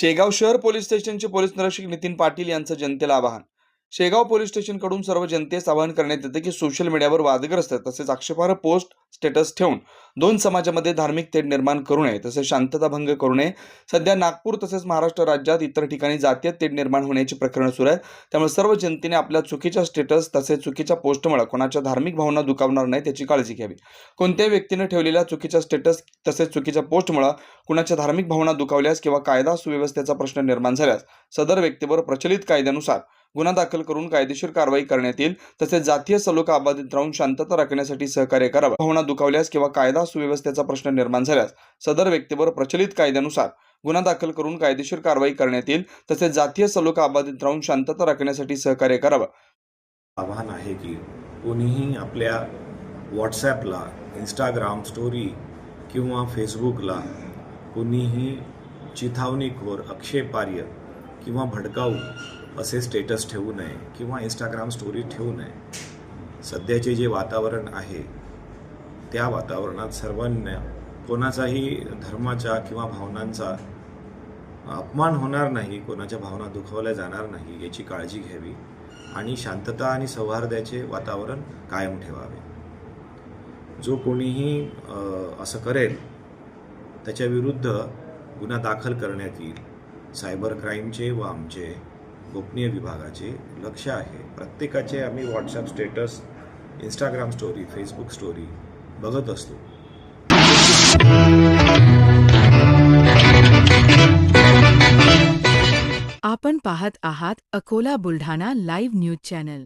शेगाव शहर पोलीस स्टेशनचे पोलीस निरीक्षक नितीन पाटील यांचं जनतेला आवाहन. शेगाव पोलीस स्टेशनकडून सर्व जनतेस आवाहन करण्यात येते की सोशल मीडियावर वादग्रस्त तसेच आक्षेपार्ह पोस्ट स्टेटस ठेवून दोन समाजामध्ये धार्मिक तेढ निर्माण करू नये तसेच शांतता भंग करू नये. सध्या नागपूर तसेच महाराष्ट्र राज्यात इतर ठिकाणी जातीय तेढ निर्माण होण्याची प्रकरणं सुरू आहेत. त्यामुळे सर्व जनतेने आपल्या चुकीच्या स्टेटस तसेच चुकीच्या पोस्टमुळे कोणाच्या धार्मिक भावना दुखावणार नाही त्याची काळजी घ्यावी. कोणत्याही व्यक्तीने ठेवलेल्या चुकीच्या स्टेटस तसेच चुकीच्या पोस्टमुळे कुणाच्या धार्मिक भावना दुखावल्यास किंवा कायदा सुव्यवस्थेचा प्रश्न निर्माण झाल्यास सदर व्यक्तीवर प्रचलित कायद्यानुसार गुन्हा दाखल करून कायदेशीर कारवाई करण्यात येईल. तसेच जातीय सलोखा अबाधित राहून शांतता राखण्यासाठी सहकार्य करावं. भावना दुखावल्यास किंवा कायदा सुव्यवस्थेचा प्रश्न निर्माण झाल्यास सदर व्यक्तीवर प्रचलित कायद्यानुसार गुन्हा दाखल करून कायदेशीर कारवाई करण्यात येईल. तसेच जातीय सलोखा अबाधित राहून शांतता राखण्यासाठी सहकार्य करावं. आव्हान आहे की कोणीही आपल्या व्हॉट्सॲपला इंस्टाग्राम स्टोरी किंवा फेसबुकला कोणीही चिथावणीखोर आक्षेपार्य किंवा भडकाऊ असे स्टेटस ठेवू नये किंवा इंस्टाग्राम स्टोरी ठेवू नये. सध्याचे जे वातावरण आहे त्या वातावरणात सर्वांना कोणाचाही धर्माच्या किंवा भावनांचा अपमान होणार नाही कोणाच्या भावना दुखावल्या जाणार नाही याची काळजी घ्यावी आणि शांतता आणि सौहार्दाचे वातावरण कायम ठेवावे. जो कोणीही असं करेल त्याच्याविरुद्ध गुन्हा दाखल करण्यात येईल. सायबर क्राईमचे व आमचे गोपनीय विभागाचे लक्ष आहे. प्रत्येकाचे आम्ही WhatsApp status Instagram story Facebook story बघत असतो. आपण पाहत आहात Akola Buldhana live news channel